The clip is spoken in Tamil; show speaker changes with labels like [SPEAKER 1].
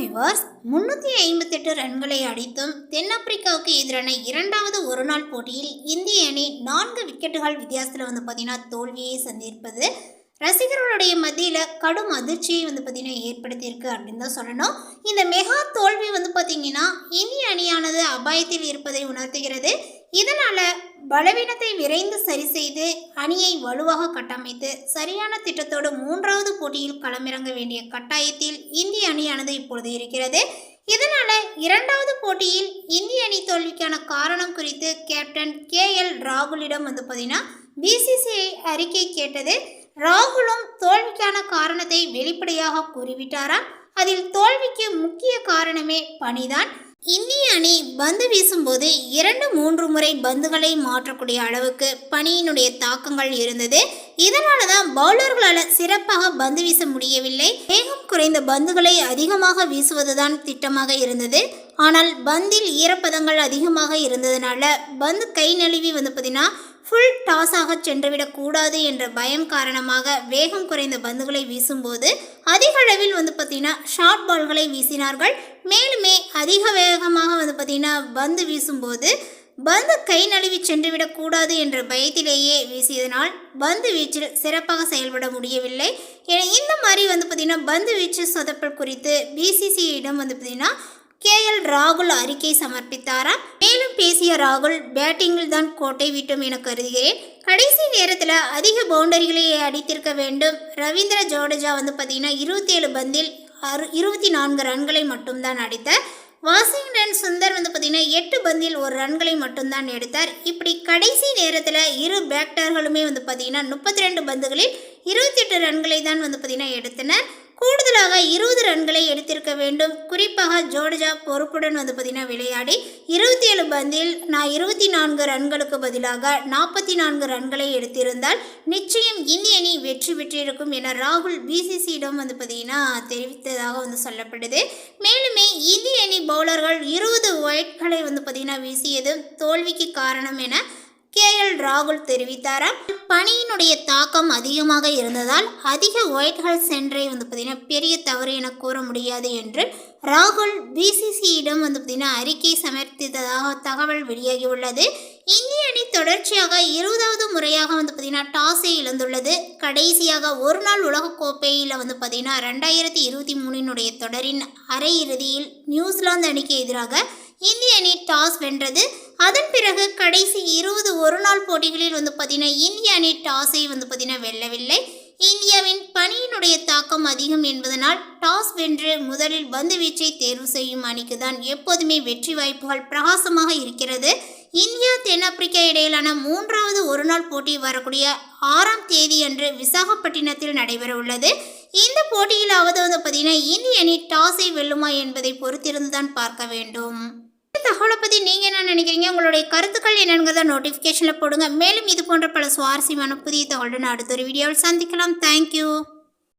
[SPEAKER 1] விவார்ஸ் முன்னூற்றி ஐம்பத்தெட்டு ரன்களை அடித்தும் தென்னாப்பிரிக்காவுக்கு எதிரான இரண்டாவது ஒருநாள் போட்டியில் இந்திய அணி நான்கு விக்கெட்டுகள் வித்தியாசத்தில் வந்து பார்த்தீங்கன்னா தோல்வியை சந்திப்பது ரசிகர்களுடைய மத்தியில் கடும் அதிர்ச்சியை வந்து பார்த்திங்கன்னா ஏற்படுத்தியிருக்கு அப்படின்னு தான் சொல்லணும் இந்த மெகா தோல்வி வந்து பார்த்திங்கன்னா இந்திய அணியானது அபாயத்தில் இருப்பதை உணர்த்துகிறது இதனால் பலவீனத்தை விரைந்து சரி செய்து அணியை வலுவாக கட்டமைத்து சரியான திட்டத்தோடு மூன்றாவது போட்டியில் களமிறங்க வேண்டிய கட்டாயத்தில் இந்திய அணியானது இப்பொழுது இருக்கிறது இதனால் இரண்டாவது போட்டியில் இந்திய அணி தோல்விக்கான காரணம் குறித்து கேப்டன் கே எல் ராகுலிடம் வந்து பார்த்தீங்கன்னா பிசிசிஐ அறிக்கை கேட்டது ராகுலும் தோல்விக்கான காரணத்தை வெளிப்படையாக கூறிவிட்டாராம் அதில் தோல்விக்கு முக்கிய காரணமே பணிதான் இந்திய அணி பந்து வீசும்போது இரண்டு மூன்று முறை பந்துகளை மாற்றக்கூடிய அளவுக்கு பணியினுடைய தாக்கங்கள் இருந்தது இதனால தான் பவுலர்களால் சிறப்பாக பந்து வீச முடியவில்லை வேகம் குறைந்த பந்துகளை அதிகமாக வீசுவதுதான் திட்டமாக இருந்தது ஆனால் பந்தில் ஈரப்பதங்கள் அதிகமாக இருந்ததுனால பந்து கை நழுவி வந்து பார்த்தீங்கன்னா ஃபுல் டாஸாக சென்றுவிடக்கூடாது என்ற பயம் காரணமாக வேகம் குறைந்த பந்துகளை வீசும்போது அதிக அளவில் வந்து பார்த்திங்கன்னா ஷார்ட் பால்களை வீசினார்கள் மேலுமே அதிக வேகமாக வந்து பார்த்திங்கன்னா பந்து வீசும்போது பந்து கை நழுவி சென்றுவிடக்கூடாது என்ற பயத்திலேயே வீசியதனால் பந்து வீச்சில் சிறப்பாக செயல்பட முடியவில்லை என இந்த மாதிரி வந்து பார்த்திங்கன்னா பந்து வீச்சு சொதப்பல் குறித்து பிசிசியிடம் வந்து பார்த்திங்கன்னா கே எல் ராகுல் அறிக்கை சமர்ப்பித்தாரா மேலும் பேசிய ராகுல் பேட்டிங்கில் தான் கோட்டை விட்டோம் என கருதுகிறேன் கடைசி நேரத்தில் அதிக பவுண்டரிகளை அடித்திருக்க வேண்டும் ரவீந்திர ஜோடேஜா வந்து பார்த்தீங்கன்னா இருபத்தி ஏழு பந்தில் அறு இருபத்தி நான்கு ரன்களை மட்டும்தான் அடித்தார் வாஷிங்டன் சுந்தர் வந்து பார்த்திங்கன்னா எட்டு பந்தில் ஒரு ரன்களை மட்டும்தான் எடுத்தார் இப்படி கடைசி நேரத்தில் இரு பேக்டர்களுமே வந்து பார்த்திங்கன்னா முப்பத்தி ரெண்டு பந்துகளில் இருபத்தி எட்டு ரன்களை தான் வந்து பார்த்திங்கன்னா எடுத்தனர் கூடுதலாக இருபது ரன்களை எடுத்திருக்க வேண்டும் குறிப்பாக ஜோர்ஜா பொறுப்புடன் வந்து பார்த்தீங்கன்னா விளையாடி இருபத்தி ஏழு பந்தில் நான் இருபத்தி நான்கு ரன்களுக்கு பதிலாக நாற்பத்தி நான்கு ரன்களை எடுத்திருந்தால் நிச்சயம் இந்திய அணி வெற்றி பெற்றிருக்கும் என ராகுல் பிசிசியிடம் வந்து பார்த்தீங்கன்னா தெரிவித்ததாக வந்து சொல்லப்படுது மேலுமே இந்திய அணி பவுலர்கள் இருபது ஒயிட்களை வந்து பார்த்தீங்கன்னா வீசியது தோல்விக்கு காரணம் என கே எல் ராகுல் தெரிவித்தாராம் பணியினுடைய தாக்கம் அதிகமாக இருந்ததால் அதிக ஒயிட்ஹால் சென்றே வந்து பார்த்தீங்கன்னா பெரிய தவறு என கூற முடியாது என்று ராகுல் பிசிசியிடம் வந்து பார்த்தீங்கன்னா அறிக்கை சமர்ப்பித்ததாக தகவல் வெளியாகியுள்ளது இந்திய அணி தொடர்ச்சியாக இருபதாவது முறையாக வந்து பார்த்தீங்கன்னா டாஸை இழந்துள்ளது கடைசியாக ஒரு நாள் கோப்பையில் வந்து பார்த்தீங்கன்னா ரெண்டாயிரத்தி இருபத்தி மூணினுடைய தொடரின் அரையிறுதியில் நியூசிலாந்து அணிக்கு எதிராக இந்திய அணி டாஸ் வென்றது அதன் பிறகு கடைசி இருபது ஒரு நாள் போட்டிகளில் வந்து பார்த்தீங்கன்னா இந்திய அணி டாஸை வந்து பார்த்தீங்கன்னா வெல்லவில்லை இந்தியாவின் பணியினுடைய தாக்கம் அதிகம் என்பதனால் டாஸ் வென்று முதலில் வந்து வீச்சை தேர்வு செய்யும் அணிக்கு தான் எப்போதுமே வெற்றி வாய்ப்புகள் பிரகாசமாக இருக்கிறது இந்தியா தென்னாப்பிரிக்கா இடையிலான மூன்றாவது ஒருநாள் போட்டி வரக்கூடிய ஆறாம் தேதி அன்று விசாகப்பட்டினத்தில் நடைபெற உள்ளது இந்த போட்டியிலாவது வந்து பார்த்தீங்கன்னா இந்திய அணி டாஸை வெல்லுமா என்பதை பொறுத்திருந்து தான் பார்க்க வேண்டும் தகவலை பற்றி நீங்கள் என்ன நினைக்கிறீங்க உங்களுடைய கருத்துக்கள் என்னங்கிறத நோட்டிஃபிகேஷனில் போடுங்க மேலும் இது போன்ற பல சுவாரஸ்யமான புதிய தகவலுடன் அடுத்த ஒரு வீடியோவில் சந்திக்கலாம் தேங்க்யூ